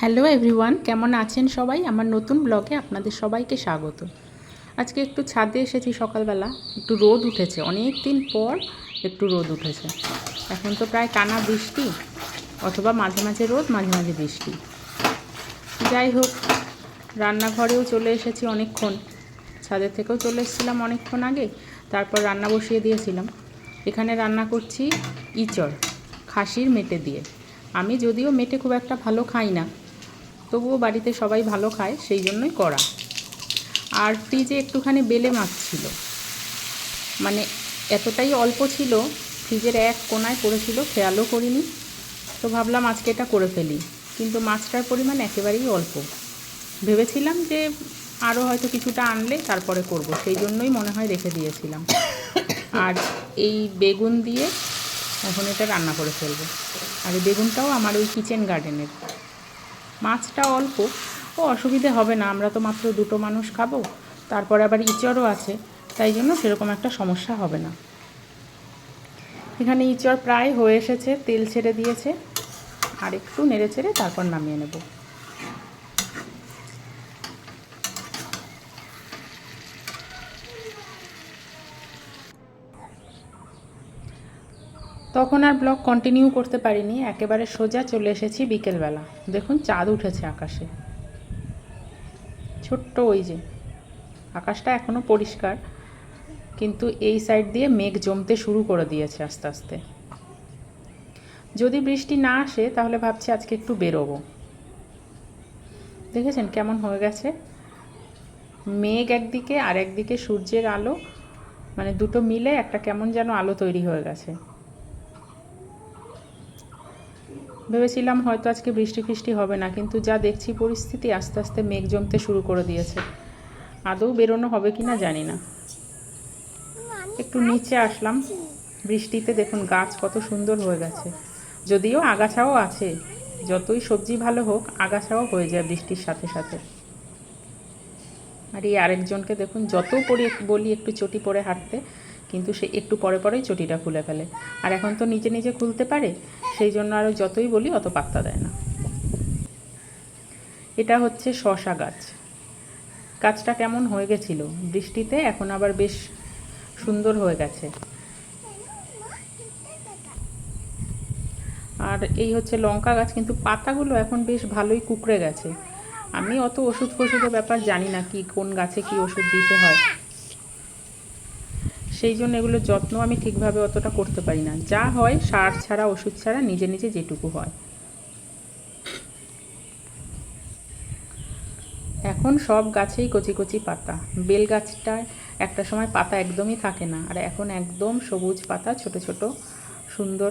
Hello everyone, কেমন আছেন সবাই? আমার নতুন ব্লগে আপনাদের সবাইকে স্বাগত। আজকে একটু ছাদে এসেছি সকালবেলা, একটু রোদ উঠেছে। অনেক দিন পর একটু রোদ উঠেছে। এখন তো প্রায় টানা বৃষ্টি, অথবা মাঝে মাঝে রোদ, মাঝে মাঝে বৃষ্টি। যাই হোক, রান্নাঘরেও চলে এসেছি অনেকক্ষণ। ছাদের থেকেও চলে এসেছিলাম অনেকক্ষণ আগে, তারপর রান্না বসিয়ে দিয়েছিলাম। এখানে রান্না করছি ইচড়, খাসির মেটে দিয়ে। আমি যদিও মেটে খুব একটা ভালো খাই না তবুও বাড়িতে সবাই ভালো খায়, সেই জন্যই করা আর ফ্রিজে একটুখানি বেলে মাছ ছিল। মানে এতটাই অল্প ছিল, ফ্রিজের এক কোনায় পড়েছিল, খেয়ালও করিনি। তো ভাবলাম আজকে এটা করে ফেলি। কিন্তু মাছটার পরিমাণ একেবারেই অল্প। ভেবেছিলাম যে আরও হয়তো কিছুটা আনলে তারপরে করব, সেই জন্যই মনে হয় রেখে দিয়েছিলাম। আর এই বেগুন দিয়ে এখন এটা রান্না করে ফেলব। আর এই বেগুনটাও আমার ওই কিচেন গার্ডেনের মাছটা অল্প, ও অসুবিধে হবে না, আমরা তো মাত্র দুটো মানুষ খাব। তারপরে আবার ইচড়ও আছে, তাই জন্য সেরকম একটা সমস্যা হবে না। এখানে ইচড় প্রায় হয়ে এসেছে, তেল ছেড়ে দিয়েছে, আর একটু নেড়ে ছেড়ে তারপর নামিয়ে নেব। তখন আর ব্লগ কন্টিনিউ করতে পারিনি, একেবারে সোজা চলে এসেছি বিকেলবেলা। দেখুন, চাঁদ উঠেছে আকাশে। ছোট্ট ওই যে, আকাশটা এখনও পরিষ্কার, কিন্তু এই সাইড দিয়ে মেঘ জমতে শুরু করে দিয়েছে আস্তে আস্তে। যদি বৃষ্টি না আসে, তাহলে ভাবছি আজকে একটু বেরোবো। দেখেছেন কেমন হয়ে গেছে? মেঘ একদিকে আর একদিকে সূর্যের আলো মানে দুটো মিলে একটা কেমন যেন আলো তৈরি হয়ে গেছে। ভেবেছিলাম হয়তো আজকে বৃষ্টি ফৃষ্টি হবে না, কিন্তু যা দেখছি পরিস্থিতি আস্তে আস্তে মেঘ জমতে শুরু করে দিয়েছে। আদৌ বেরোনো হবে কি না জানি না। একটু নিচে আসলাম। বৃষ্টিতে দেখুন গাছ কত সুন্দর হয়ে গেছে। যদিও আগাছাও আছে। যতই সবজি ভালো হোক, আগাছাও হয়ে যায় বৃষ্টির সাথে সাথে। আর এই আরেকজনকে দেখুন, যত পরে বলি একটু চটি পরে হাঁটতে। কিন্তু সে একটু পরে পরেই চটিটা খুলে ফেলে। আর এখন তো নিজে নিজে খুলতে পারে, সেই জন্য আরও যতই বলি অত পাত্তা দেয় না। এটা হচ্ছে শশা গাছ। গাছটা কেমন হয়ে গেছিল? বৃষ্টিতে এখন আবার বেশ সুন্দর হয়ে গেছে। আর এই হচ্ছে লঙ্কা গাছ, কিন্তু পাতাগুলো এখন বেশ ভালোই কুকড়ে গেছে। আমি অত ওষুধ ফষুধের ব্যাপার জানি না কি, কোন গাছে কি ওষুধ দিতে হয়। সেই জন্য এগুলোর যত্ন আমি ঠিকভাবে অতটা করতে পারি না। যা হয়, সার ছাড়া, ওষুধ ছাড়া নিজে নিজে যেটুকু হয়। এখন সব গাছেই কচি কচি পাতা। বেল গাছটায় একটা সময় পাতা একদমই থাকে না। আর এখন একদম সবুজ পাতা, ছোট ছোট, সুন্দর।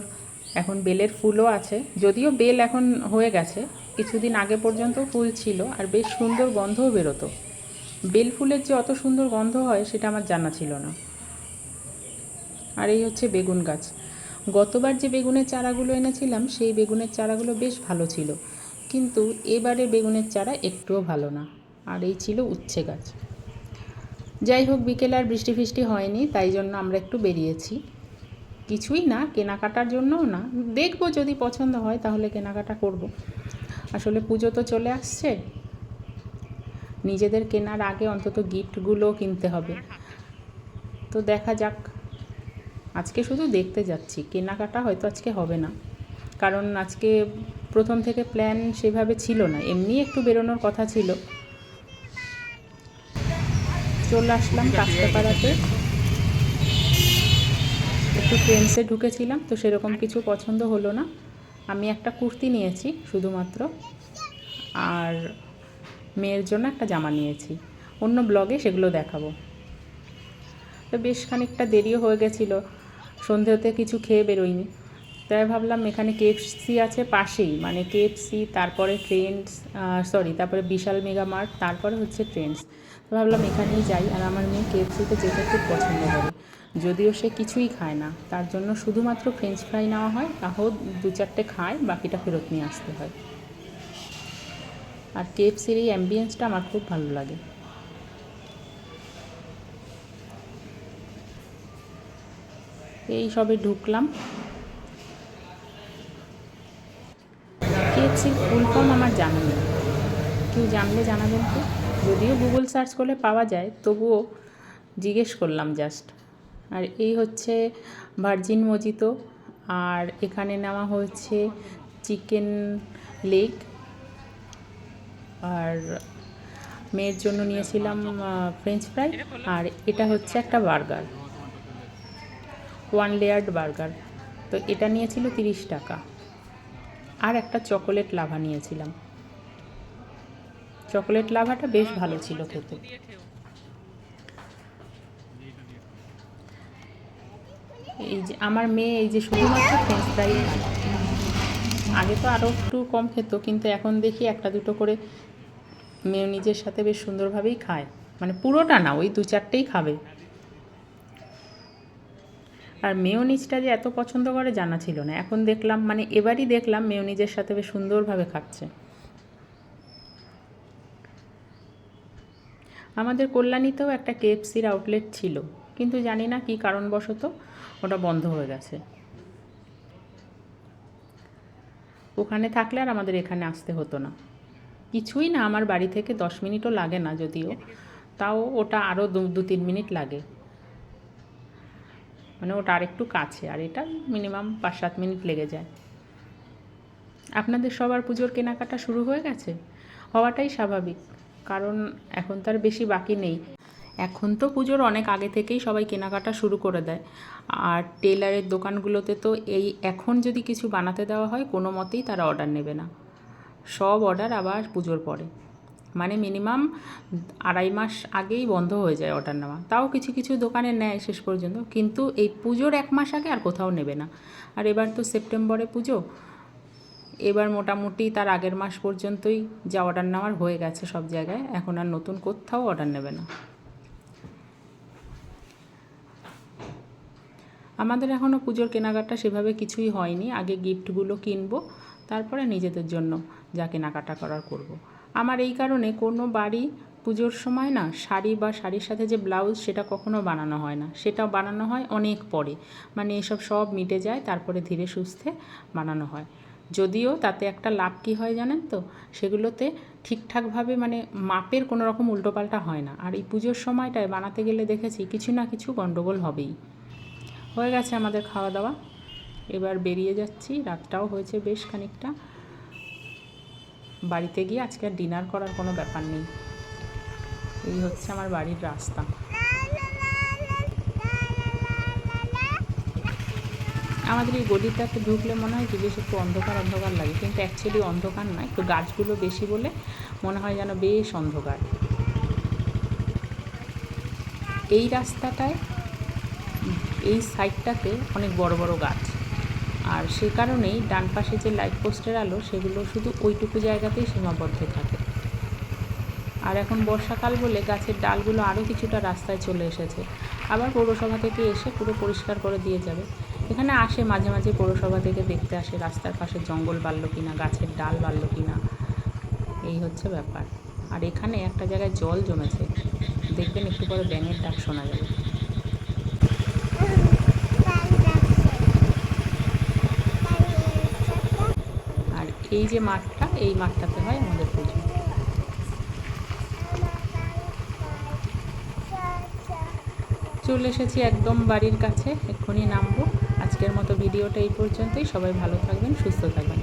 এখন বেলের ফুলও আছে। যদিও বেল এখন হয়ে গেছে, কিছুদিন আগে পর্যন্ত ফুল ছিল আর বেশ সুন্দর গন্ধও বেরোতো। বেল ফুলের যে অত সুন্দর গন্ধ হয়, সেটা আমার জানা ছিল না। আর এই হচ্ছে বেগুন গাছ। গতবার যে বেগুনের চারাগুলো এনেছিলাম, সেই বেগুনের চারাগুলো বেশ ভালো ছিল। কিন্তু এবারে বেগুনের চারা একটুও ভালো না। আর এই ছিল উচ্ছে গাছ। যাই হোক, বিকেলে আর বৃষ্টি ফিষ্টি হয়নি, তাই জন্য আমরা একটু বেরিয়েছি। কিছুই না, কেনাকাটার জন্যও না। দেখব যদি পছন্দ হয়, তাহলে কেনাকাটা করব। আসলে পুজো তো চলে আসছে। নিজেদের কেনার আগে অন্তত গিফটগুলো কিনতে হবে। তো দেখা যাক আজকে শুধু দেখতে যাচ্ছি, কেনাকাটা হয়তো আজকে হবে না। কারণ আজকে প্রথম থেকে প্ল্যান সেভাবে ছিল না, এমনি একটু বেরোনোর কথা ছিল। চলে আসলাম কাস্তাপাড়াতে একটু ট্রেন্সে ঢুকেছিলাম, তো সেরকম কিছু পছন্দ হলো না। আমি একটা কুর্তি নিয়েছি শুধুমাত্র, আর মেয়ের জন্য একটা জামা নিয়েছি। অন্য ব্লগে সেগুলো দেখাবো। তো বেশ খানিকটা দেরিও হয়ে গেছিল। সন্ধেতে কিছু খেয়ে বেরোয়নি। তাই ভাবলাম এখানে কেএফসি আছে পাশেই মানে কেএফসি তারপরে ট্রেন্ডস সরি তারপরে বিশাল মেগা মার্ট, তারপরে হচ্ছে ট্রেন্ডস তো ভাবলাম এখানেই যাই, আর আমার মেয়ে কেএফসিতে যেতে খুব পছন্দ করে। যদিও সে কিছুই খায় না, তার জন্য শুধুমাত্র ফ্রেঞ্চ ফ্রাই নেওয়া হয় তাও দু চারটে খায়, বাকিটা ফেরত নিয়ে আসতে হয়। আর কেএফসির এই অ্যাম্বিয়েন্সটা আমার খুব ভালো লাগে। এই সবে ঢুকলাম। কেএফসির ফুল ফর্ম আমার জানা নেই কেউ জানলে জানাবেন তো? যদিও গুগল সার্চ করলে পাওয়া যায়, তবুও জিজ্ঞেস করলাম জাস্ট। আর এই হচ্ছে ভার্জিন মজিতো, আর এখানে নেওয়া হয়েছে চিকেন লেগ। আর মেয়ের জন্য নিয়েছিলাম ফ্রেঞ্চ ফ্রাই, আর এটা হচ্ছে একটা বার্গার। One layered burger. তো এটা নিয়েছিল তিরিশ টাকা। আর একটা চকোলেট লাভা নিয়েছিলাম। চকোলেট লাভাটা বেশ ভালো ছিল খেতে। এই যে আমার মেয়ে এই যে শুধুমাত্র ফ্রেঞ্চ ফ্রাই। আগে তো আরও একটু কম খেত, কিন্তু এখন দেখি একটা দুটো করে মেয়ে নিজের সাথে বেশ সুন্দরভাবেই খায়। মানে পুরোটা না, ওই দু চারটেই খাবে। আর মেয়োনিজটা যে এত পছন্দ করে জানা ছিল না। এখন দেখলাম মানে এবারই দেখলাম মেয়োনিজের সাথে বেশ সুন্দরভাবে খাচ্ছে। আমাদের কল্যাণীতেও একটা কেএফসির আউটলেট ছিল, কিন্তু জানি না কী কারণবশত ওটা বন্ধ হয়ে গেছে। ওখানে থাকলে আর আমাদের এখানে আসতে হতো না। কিছুই না, আমার বাড়ি থেকে দশ মিনিটও লাগে না যদিও, তাও ওটা আরও দু তিন মিনিট লাগে। মানে ওটা আরেকটু কাছে, আর এটা মিনিমাম পাঁচ সাত মিনিট লেগে যায়। আপনাদের সবার পুজোর কেনাকাটা শুরু হয়ে গেছে? হওয়াটাই স্বাভাবিক, কারণ এখন তার বেশি বাকি নেই। এখন তো পুজোর অনেক আগে থেকেই সবাই কেনাকাটা শুরু করে দেয়। আর টেলারের দোকানগুলোতে তো এই এখন যদি কিছু বানাতে দেওয়া হয়, কোনো মতেই তারা অর্ডার নেবে না। সব অর্ডার আবার পুজোর পরে। মানে মিনিমাম আড়াই মাস আগেই বন্ধ হয়ে যায় অর্ডার নেওয়া। তাও কিছু কিছু দোকানে নেয় শেষ পর্যন্ত। কিন্তু এই পুজোর এক মাস আগে আর কোথাও নেবে না। আর এবার তো সেপ্টেম্বরে পুজো। এবার মোটামুটি তার আগের মাস পর্যন্তই যা অর্ডার নেওয়ার হয়ে গেছে সব জায়গায়। এখন আর নতুন কোথাও অর্ডার নেবে না। আমাদের এখনও পুজোর কেনাকাটা সেভাবে কিছুই হয়নি। আগে গিফটগুলো কিনবো, তারপরে নিজেদের জন্য যা কেনাকাটা করার করব। আমার এই কারণে কোনো বাড়ি পুজোর সময় না শাড়ি বা শাড়ির সাথে যে ব্লাউজ সেটা কখনো বানানো হয় না। সেটা বানানো হয় অনেক পরে। মানে এসব সব মিটে যায়, তারপরে ধীরে সুস্থে বানানো হয়। যদিও তাতে একটা লাভ কী হয় জানেন তো? সেগুলোতে ঠিকঠাকভাবে মানে মাপের কোনো রকম উল্টোপাল্টা হয় না। আর এই পুজোর সময়টায় বানাতে গেলে দেখেছি কিছু না কিছু গণ্ডগোল হবেই। হয়ে গেছে আমাদের খাওয়া দাওয়া। এবার বেরিয়ে যাচ্ছি। রাতটাও হয়েছে বেশ খানিকটা। বাড়িতে গিয়ে আজকে আর ডিনার করার কোনো ব্যাপার নেই। এই হচ্ছে আমার বাড়ির রাস্তা। আমাদের এই গলিটাতে ঢুকলে মনে হয় কি বেশ একটু অন্ধকার অন্ধকার লাগে। কিন্তু অ্যাকচুয়ালি অন্ধকার নয়, একটু গাছগুলো বেশি বলে মনে হয় যেন বেশ অন্ধকার। এই রাস্তাটায়, এই সাইডটাতে অনেক বড় বড় গাছ। আর সে কারণেই ডান পাশে যে লাইট পোস্টের আলো, সেগুলো শুধু ওইটুকু জায়গাতেই সীমাবদ্ধ থাকে। আর এখন বর্ষাকাল বলে গাছের ডালগুলো আরও কিছুটা রাস্তায় চলে এসেছে। আবার পৌরসভা থেকে এসে পুরো পরিষ্কার করে দিয়ে যাবে। এখানে আসে মাঝে মাঝে পৌরসভা থেকে দেখতে আসে রাস্তার পাশে জঙ্গল বাড়লো কিনা, গাছের ডাল বাড়লো কিনা। এই হচ্ছে ব্যাপার। আর এখানে একটা জায়গায় জল জমেছে। দেখবেন একটু পরে ব্যাঙের ডাক শোনা যাবে আর এই যে মাঠটা, এই মাঠটাতে হয় আমাদের পুজো। চলে এসেছি একদম বাড়ির কাছে, এক্ষুনি নামবো। আজকের মতো ভিডিওটা এই পর্যন্তই। সবাই ভালো থাকবেন, সুস্থ থাকবেন।